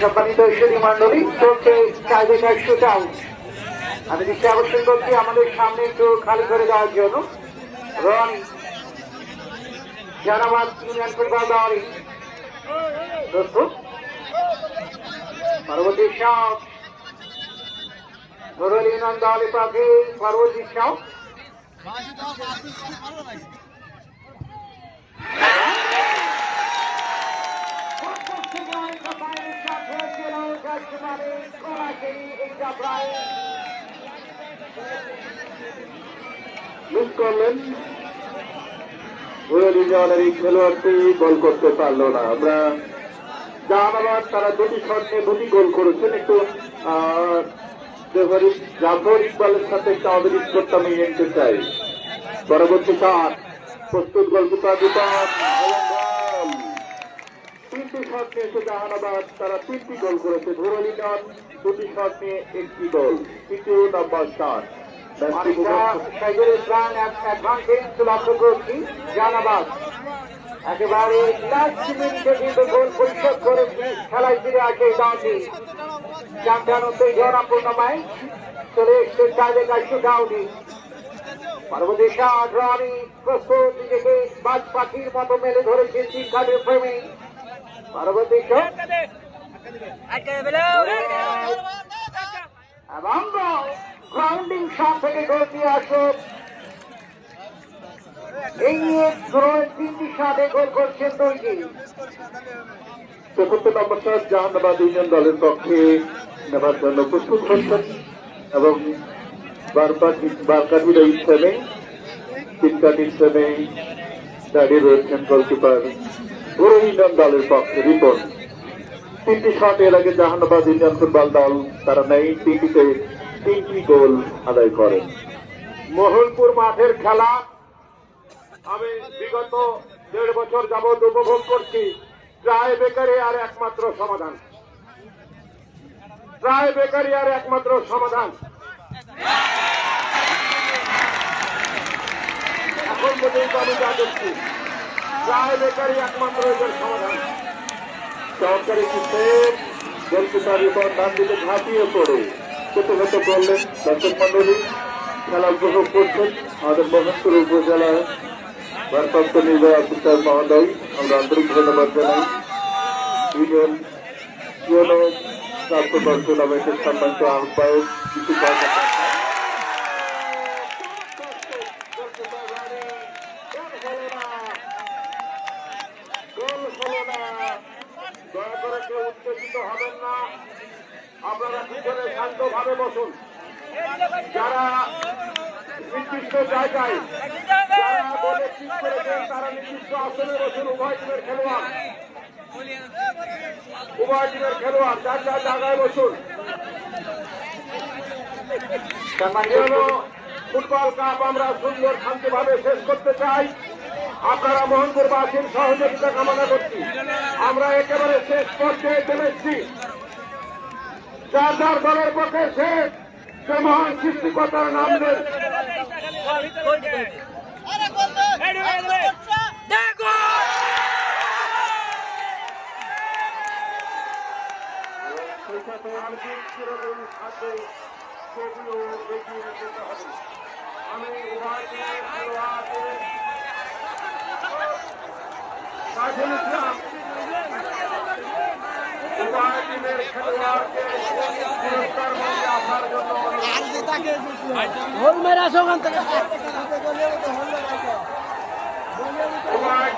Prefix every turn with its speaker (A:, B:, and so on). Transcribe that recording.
A: সম্মানিত ঈশ্বরী মন্ডলী চলছে চাইবেটার শুট আউট আমি দৃষ্টি আকর্ষণ করছি আমাদের সামনে একটু খালি করে দেওয়ার জন্য। রনি জানাবাদ ইউনিয়ন ফুটবল দল পরবর্তী শট রুরাল ইউনিয়ন দলের পাশে পরবর্তী শট
B: মিস করলেন। রুয়েলি জওয়ানের এই খেলোয়াড়টি গোল করতে পারল না। আমরা জাহানাবাদ তারা দুটি শট নিয়ে দুটি গোল করেছেন। একটু জাফর ইকবালের সাথে একটা অভিযোগ করতে আমি নিতে চাই। পরবর্তী শট প্রস্তুত গোলকিপার বিপাক তিনটি শট নিয়েছে জাহানাবাদ তারা তিনটি গোল করেছে। নন দুটি শট নিয়ে একটি গোল। তৃতীয় নম্বর শট
A: সাইকেল ইসলাম অ্যাডভান্টেজ লক্ষ্য করছি জানাবাদ একেবারে লাস্ট মিনিটে কিন্তু গোল পরিশোধ করেছি খেলায় ফিরে আসে এই দলটি চ্যাম্পিয়নত্বই জনাপূর্ণমায় চলে এসছে টাইবেকার শুটাউটি পরবর্তী শট রনি প্রস্তুত নিজেকে বাজ পাখির মতো মেলে ধরেছেন তিন কাঠের শট এবং গ্রাউন্ডিং শট থেকে গোল দিয়ে আসুক এই নিয়ে ধরুন তিনটি শটে গোল করছেন দুইটি।
B: চতুর্থ নম্বর শট জাহানাবাদ ইউনিয়ন দলের পক্ষে নেবার জন্য প্রস্তুত হচ্ছেন এবং বারকাঠির হিসেবে তিনকাঠি হিসেবে দাঁড়িয়ে রয়েছেন গোলকিপার পুরো দলের পক্ষে রিপোর্ট তিনটি শট এর আগে জাহানাবাদ ইউনিয়ন ফুটবল দল, তারা নেই তিনটিতে। তিনটি গোল আদায় করে
C: মোহনপুর মাঠের খেলা আমি বিগত দেড় বছর যাবৎ উপভোগ করছি। ট্রাই বেকারি আর একমাত্র সমাধান। ট্রাই বেকারি আর একমাত্র সমাধান। এখন পর্যন্ত আমি যা দেখছি, ট্রাই বেকারি একমাত্র এদের সমাধান।
B: সরকারি সিস্টেম গোলকিপার উপর ডান দিকে ঝাঁপিয়ে পড়ে। ছোট করলেন দর্শক মন্ডলী খেলা উপভোগ করছেন আমাদের মোহনপুর উপজেলার ভারপ্রাপ্ত নির্বাহী মহোদয় আমরা আন্তরিক ধন্যবাদ জানাই ইউনিয়ন ইউনো
C: কেউ উত্তেজিত হবেন না আপনারা পিছনে শান্তভাবে বসুন। যারা নির্দিষ্ট জায়গায় তারা নির্দিষ্ট আসনে বসুন। উভয় খেলোয়াড়। উভয় টিমের খেলোয়াড়, যার যার জায়গায় বসুন। Football cup. আমরা সুন্দর শান্তিভাবে শেষ করতে চাই। আপনারা মোহনপুরবাসীর সহযোগিতা কামনা করছি। আমরা একেবারে শেষ পর্যায়ে চলেছি যার যার দলের পক্ষে সে মহান সৃষ্টিকর্তার নাম হবে আমি টিমের খেলোয়াড়দের কাজল ইসলাম উভয়